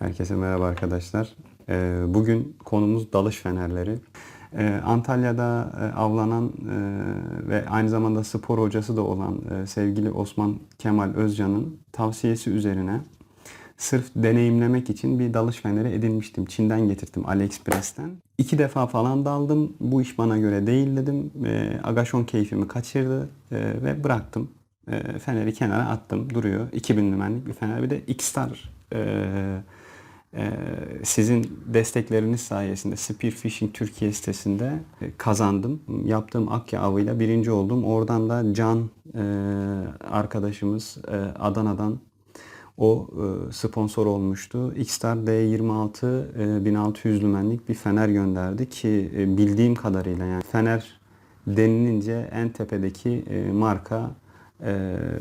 Herkese merhaba arkadaşlar. Ee, Bugün konumuz dalış fenerleri. Ee, Antalya'da e, avlanan e, ve aynı zamanda spor hocası da olan e, sevgili Osman Kemal Özcan'ın tavsiyesi üzerine sırf deneyimlemek için bir dalış feneri edinmiştim. Çin'den getirdim AliExpress'ten. İki defa falan daldım. Bu iş bana göre değil dedim. E, Agaşon keyfimi kaçırdı ve bıraktım. Feneri kenara attım. Duruyor. 2000 lümenlik bir fener. Bir de X-Star e, ee, sizin destekleriniz sayesinde Spearfishing Türkiye sitesinde e, kazandım. Yaptığım akya avıyla birinci oldum. Oradan da Can e, arkadaşımız e, Adana'dan o sponsor olmuştu. Xstar D26 e, 1600 lümenlik bir fener gönderdi ki bildiğim kadarıyla yani fener denilince en tepedeki marka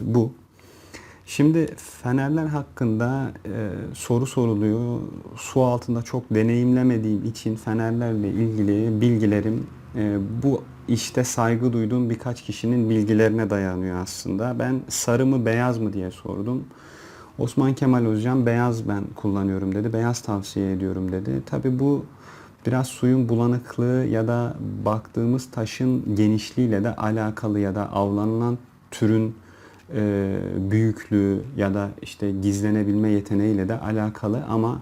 bu. Şimdi fenerler hakkında e, soru soruluyor. Su altında çok deneyimlemediğim için fenerlerle ilgili bilgilerim e, bu işte saygı duyduğum birkaç kişinin bilgilerine dayanıyor aslında. Ben sarı mı beyaz mı diye sordum. Osman Kemal Özcan beyaz ben kullanıyorum dedi. Beyaz tavsiye ediyorum dedi. Tabi bu biraz suyun bulanıklığı ya da baktığımız taşın genişliğiyle de alakalı ya da avlanılan türün e, büyüklüğü ya da işte gizlenebilme yeteneğiyle de alakalı ama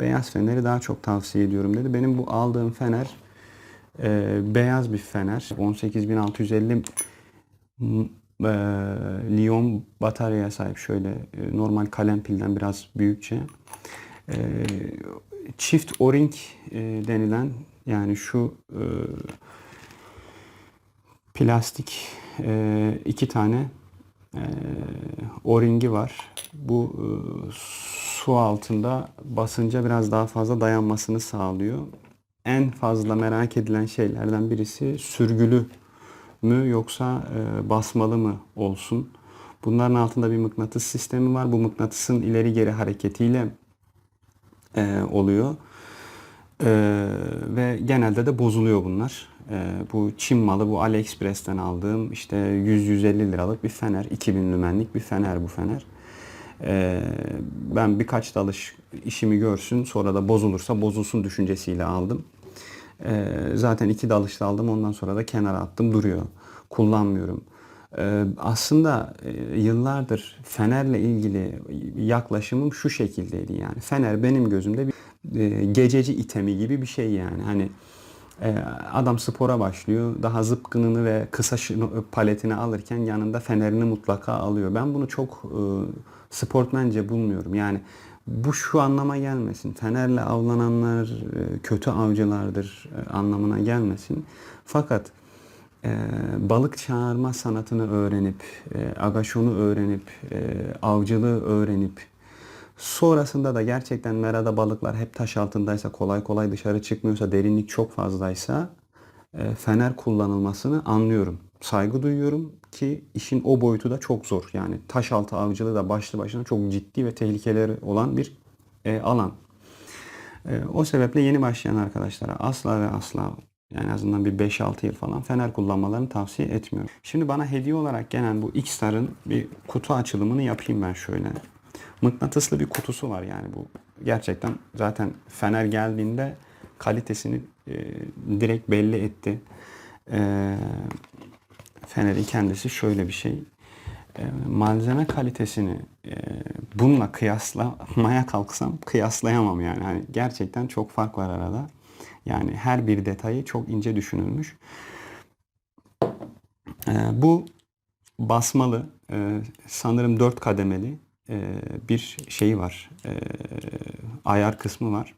beyaz feneri daha çok tavsiye ediyorum dedi. Benim bu aldığım fener e, beyaz bir fener. 18650 m- e, Lion bataryaya sahip şöyle e, normal kalem pilden biraz büyükçe. E, çift o-ring e, denilen yani şu e, plastik e, iki tane e, o-ringi var. Bu e, su altında basınca biraz daha fazla dayanmasını sağlıyor. En fazla merak edilen şeylerden birisi sürgülü mü yoksa e, basmalı mı olsun? Bunların altında bir mıknatıs sistemi var. Bu mıknatısın ileri geri hareketiyle e, oluyor. Ee, ve genelde de bozuluyor bunlar. Ee, bu Çin malı, bu AliExpress'ten aldığım işte 100-150 liralık bir fener, 2000 lümenlik bir fener bu fener. Ee, ben birkaç dalış işimi görsün, sonra da bozulursa bozulsun düşüncesiyle aldım. Ee, zaten iki dalışta aldım, ondan sonra da kenara attım, duruyor. Kullanmıyorum. Aslında e, yıllardır fenerle ilgili yaklaşımım şu şekildeydi yani. Fener benim gözümde bir e, gececi itemi gibi bir şey yani. Hani adam spora başlıyor. Daha zıpkınını ve kısa paletini alırken yanında fenerini mutlaka alıyor. Ben bunu çok e, sportmence bulmuyorum. Yani bu şu anlama gelmesin. Fenerle avlananlar e, kötü avcılardır e, anlamına gelmesin. Fakat balık çağırma sanatını öğrenip, e, agaşonu öğrenip, avcılığı öğrenip, sonrasında da gerçekten merada balıklar hep taş altındaysa, kolay kolay dışarı çıkmıyorsa, derinlik çok fazlaysa e, fener kullanılmasını anlıyorum. Saygı duyuyorum ki işin o boyutu da çok zor. Yani taş altı avcılığı da başlı başına çok ciddi ve tehlikeleri olan bir e, alan. E, o sebeple yeni başlayan arkadaşlara asla ve asla yani en azından bir 5-6 yıl falan fener kullanmalarını tavsiye etmiyorum. Şimdi bana hediye olarak gelen bu X-Star'ın bir kutu açılımını yapayım ben şöyle. Mıknatıslı bir kutusu var yani bu. Gerçekten zaten fener geldiğinde kalitesini e, direkt belli etti. E, fenerin kendisi şöyle bir şey. E, malzeme kalitesini e, bununla kıyaslamaya kalksam kıyaslayamam yani. Hani gerçekten çok fark var arada. Yani her bir detayı çok ince düşünülmüş. E, bu basmalı e, sanırım 4 kademeli e, bir şeyi var. E, ayar kısmı var.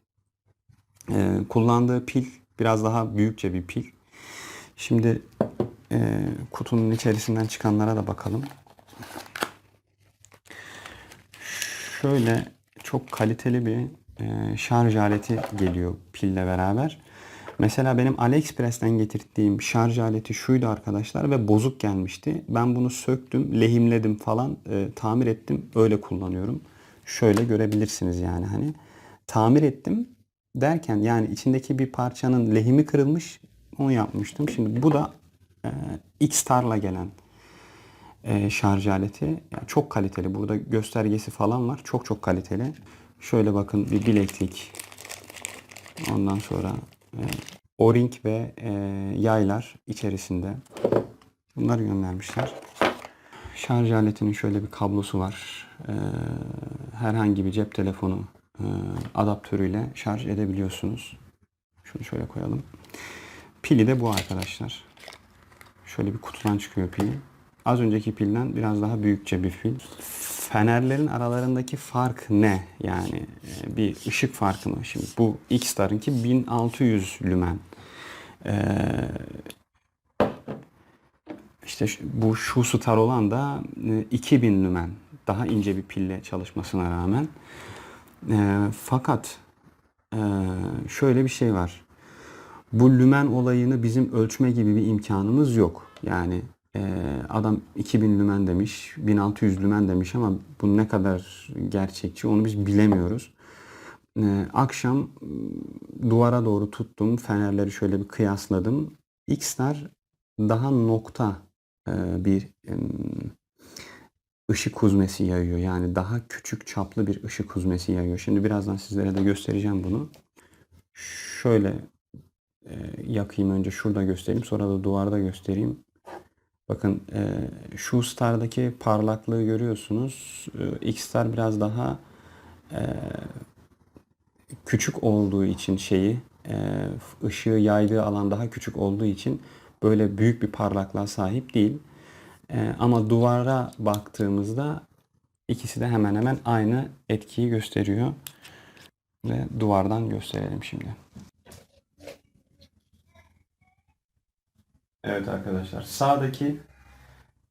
E, kullandığı pil biraz daha büyükçe bir pil. Şimdi e, kutunun içerisinden çıkanlara da bakalım. Şöyle çok kaliteli bir e, şarj aleti geliyor pille beraber. Mesela benim AliExpress'ten getirdiğim şarj aleti şuydu arkadaşlar ve bozuk gelmişti. Ben bunu söktüm, lehimledim falan, e, tamir ettim. Öyle kullanıyorum. Şöyle görebilirsiniz yani hani. Tamir ettim derken yani içindeki bir parçanın lehimi kırılmış. Onu yapmıştım. Şimdi bu da e, X-Star'la gelen e, şarj aleti. Yani çok kaliteli. Burada göstergesi falan var. Çok çok kaliteli. Şöyle bakın bir bileklik. Ondan sonra o-ring ve e, yaylar içerisinde. Bunları göndermişler. Şarj aletinin şöyle bir kablosu var. E, herhangi bir cep telefonu e, adaptörüyle şarj edebiliyorsunuz. Şunu şöyle koyalım. Pili de bu arkadaşlar. Şöyle bir kutudan çıkıyor pili. Az önceki pilden biraz daha büyükçe bir pil. Fenerlerin aralarındaki fark ne? Yani e, bir ışık farkı mı? Şimdi bu X-Star'ınki 1600 lümen. Ee, işte bu şu Star olan da e, 2000 lümen. Daha ince bir pille çalışmasına rağmen. Ee, fakat e, şöyle bir şey var. Bu lümen olayını bizim ölçme gibi bir imkanımız yok. Yani e, adam 2000 lümen demiş, 1600 lümen demiş ama bu ne kadar gerçekçi onu biz bilemiyoruz. E, akşam m, duvara doğru tuttum, fenerleri şöyle bir kıyasladım. X'ler daha nokta e, bir ışık huzmesi yayıyor. Yani daha küçük çaplı bir ışık huzmesi yayıyor. Şimdi birazdan sizlere de göstereceğim bunu. Şöyle e, yakayım önce şurada göstereyim sonra da duvarda göstereyim. Bakın e, şu Star'daki parlaklığı görüyorsunuz. E, X-Star biraz daha e, küçük olduğu için şeyi e, ışığı yaydığı alan daha küçük olduğu için böyle büyük bir parlaklığa sahip değil. E, ama duvara baktığımızda ikisi de hemen hemen aynı etkiyi gösteriyor. Ve duvardan gösterelim şimdi. Evet arkadaşlar. Sağdaki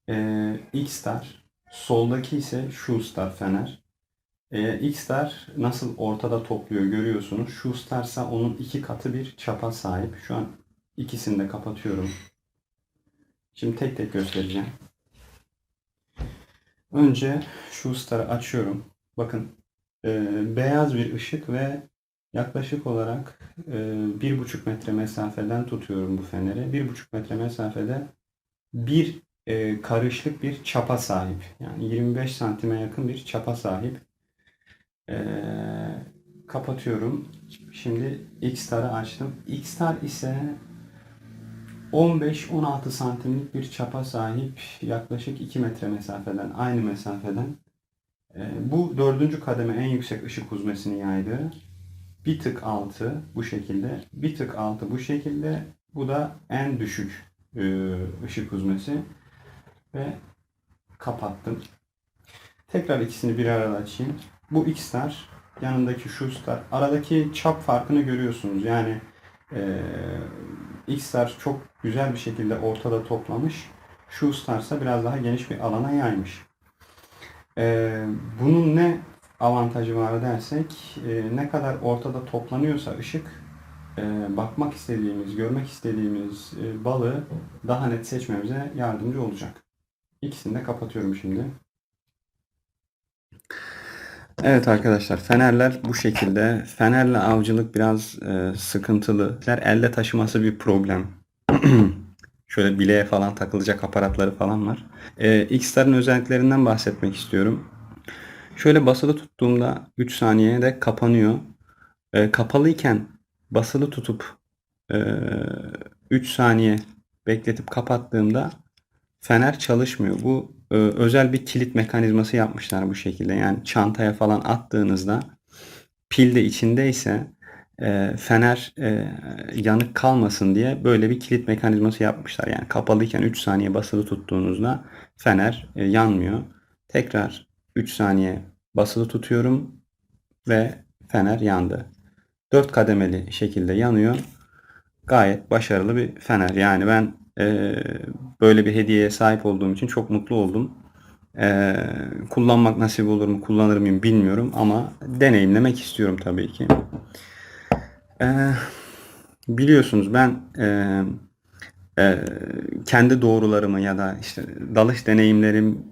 e, X-Star, soldaki ise şu Star Fener. E, X-Star nasıl ortada topluyor görüyorsunuz. Şu Star ise onun iki katı bir çapa sahip. Şu an ikisini de kapatıyorum. Şimdi tek tek göstereceğim. Önce şu Star'ı açıyorum. Bakın e, beyaz bir ışık ve yaklaşık olarak e, bir buçuk metre mesafeden tutuyorum bu feneri. Bir buçuk metre mesafede bir e, karışlık bir çapa sahip. Yani 25 santime yakın bir çapa sahip. E, kapatıyorum. Şimdi X-Star'ı açtım. X-Star ise 15-16 santimlik bir çapa sahip yaklaşık 2 metre mesafeden, aynı mesafeden. Bu dördüncü kademe en yüksek ışık huzmesini yaydı. Bir tık altı bu şekilde, bir tık altı bu şekilde. Bu da en düşük e, ışık huzmesi ve kapattım. Tekrar ikisini bir arada açayım. Bu X-Star, yanındaki şu Star. Aradaki çap farkını görüyorsunuz. Yani e, X-Star çok güzel bir şekilde ortada toplamış. Şu Star ise biraz daha geniş bir alana yaymış. E, bunun ne avantajı var dersek, e, ne kadar ortada toplanıyorsa ışık, e, bakmak istediğimiz, görmek istediğimiz e, balığı daha net seçmemize yardımcı olacak. İkisini de kapatıyorum şimdi. Evet arkadaşlar fenerler bu şekilde. Fenerle avcılık biraz e, sıkıntılı. Elde taşıması bir problem. Şöyle bileğe falan takılacak aparatları falan var. E, X-Star'ın özelliklerinden bahsetmek istiyorum. Şöyle basılı tuttuğumda 3 saniyede kapanıyor. E, kapalıyken basılı tutup e, 3 saniye bekletip kapattığımda fener çalışmıyor. Bu e, özel bir kilit mekanizması yapmışlar bu şekilde. Yani çantaya falan attığınızda pil de içindeyse e, fener e, yanık kalmasın diye böyle bir kilit mekanizması yapmışlar. Yani kapalıyken 3 saniye basılı tuttuğunuzda fener e, yanmıyor. Tekrar 3 saniye basılı tutuyorum ve fener yandı. 4 kademeli şekilde yanıyor. Gayet başarılı bir fener. Yani ben e, böyle bir hediyeye sahip olduğum için çok mutlu oldum. E, kullanmak nasip olur mu, kullanır mıyım bilmiyorum ama deneyimlemek istiyorum tabii ki. E, biliyorsunuz ben e, e, kendi doğrularımı ya da işte dalış deneyimlerim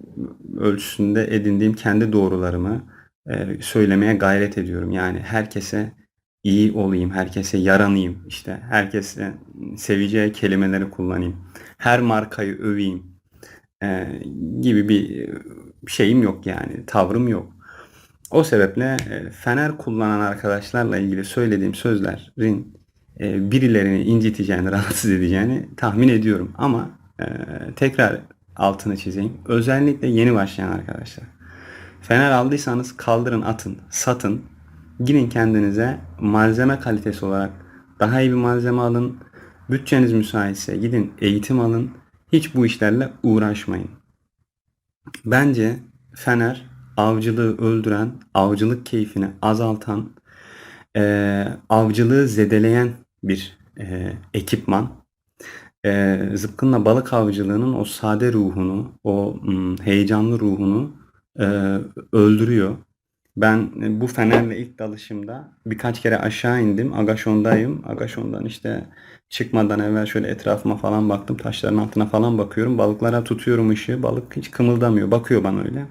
ölçüsünde edindiğim kendi doğrularımı e, söylemeye gayret ediyorum. Yani herkese iyi olayım, herkese yaranayım, işte herkese seveceği kelimeleri kullanayım, her markayı öveyim e, gibi bir şeyim yok yani, tavrım yok. O sebeple e, fener kullanan arkadaşlarla ilgili söylediğim sözlerin e, birilerini inciteceğini, rahatsız edeceğini tahmin ediyorum. Ama e, tekrar altını çizeyim. Özellikle yeni başlayan arkadaşlar. Fener aldıysanız kaldırın, atın, satın. Gidin kendinize malzeme kalitesi olarak daha iyi bir malzeme alın. Bütçeniz müsaitse gidin eğitim alın. Hiç bu işlerle uğraşmayın. Bence fener avcılığı öldüren, avcılık keyfini azaltan, eee, avcılığı zedeleyen bir eee, ekipman. Eee, zıpkınla balık avcılığının o sade ruhunu, o mm, heyecanlı ruhunu eee, öldürüyor. Ben e, bu fenerle ilk dalışımda birkaç kere aşağı indim. Agaşondayım. Agaşondan işte çıkmadan evvel şöyle etrafıma falan baktım. Taşların altına falan bakıyorum. Balıklara tutuyorum ışığı. Balık hiç kımıldamıyor. Bakıyor bana öyle.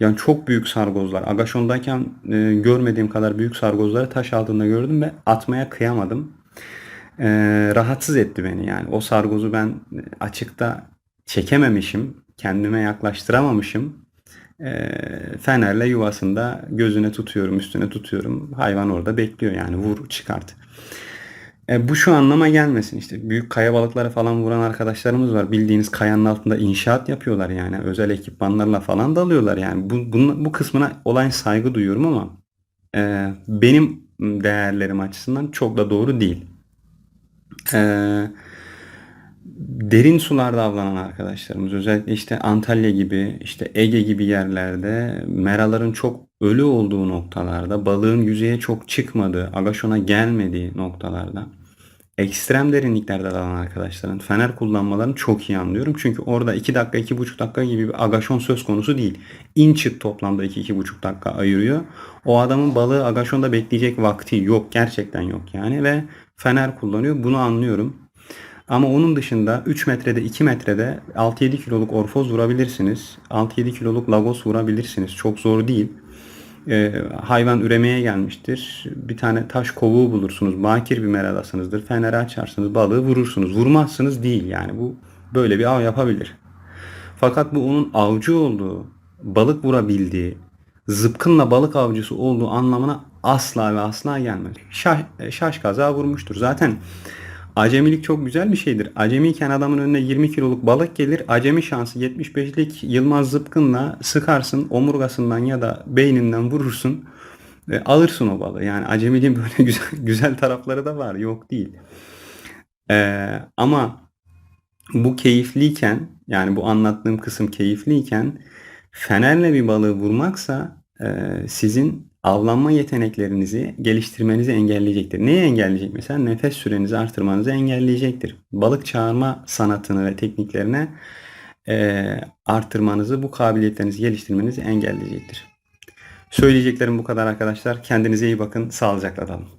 Yani çok büyük sargozlar. Agaşondayken e, görmediğim kadar büyük sargozları taş altında gördüm ve atmaya kıyamadım. E, rahatsız etti beni yani. O sargozu ben açıkta çekememişim. Kendime yaklaştıramamışım. E, fenerle yuvasında gözüne tutuyorum, üstüne tutuyorum. Hayvan orada bekliyor yani vur çıkart. E, bu şu anlama gelmesin işte büyük kaya balıkları falan vuran arkadaşlarımız var. Bildiğiniz kayanın altında inşaat yapıyorlar yani. Özel ekipmanlarla falan dalıyorlar yani. Bu, bunun, bu kısmına olan saygı duyuyorum ama e, benim değerlerim açısından çok da doğru değil. E, derin sularda avlanan arkadaşlarımız özellikle işte Antalya gibi işte Ege gibi yerlerde meraların çok ölü olduğu noktalarda balığın yüzeye çok çıkmadığı, agaşona gelmediği noktalarda ekstrem derinliklerde dalan arkadaşların fener kullanmalarını çok iyi anlıyorum. Çünkü orada 2 dakika 2,5 dakika gibi bir agaşon söz konusu değil. İn çık toplamda 2-2,5 dakika ayırıyor. O adamın balığı agaşonda bekleyecek vakti yok. Gerçekten yok yani ve fener kullanıyor. Bunu anlıyorum. Ama onun dışında 3 metrede 2 metrede 6-7 kiloluk orfoz vurabilirsiniz. 6-7 kiloluk lagos vurabilirsiniz. Çok zor değil. Ee, hayvan üremeye gelmiştir. Bir tane taş kovuğu bulursunuz. Bakir bir meradasınızdır. Feneri açarsınız. Balığı vurursunuz. Vurmazsınız değil yani. Bu böyle bir av yapabilir. Fakat bu onun avcı olduğu, balık vurabildiği, zıpkınla balık avcısı olduğu anlamına asla ve asla gelmez. Şaş, şaş kaza vurmuştur. Zaten Acemilik çok güzel bir şeydir. Acemiyken adamın önüne 20 kiloluk balık gelir. Acemi şansı 75'lik Yılmaz Zıpkın'la sıkarsın omurgasından ya da beyninden vurursun. E, alırsın o balığı. Yani acemiliğin böyle güzel, güzel tarafları da var. Yok değil. E, ama bu keyifliyken yani bu anlattığım kısım keyifliyken fenerle bir balığı vurmaksa e, sizin avlanma yeteneklerinizi geliştirmenizi engelleyecektir. Neyi engelleyecek? Mesela nefes sürenizi artırmanızı engelleyecektir. Balık çağırma sanatını ve tekniklerine e, artırmanızı, bu kabiliyetlerinizi geliştirmenizi engelleyecektir. Söyleyeceklerim bu kadar arkadaşlar. Kendinize iyi bakın. Sağlıcakla kalın.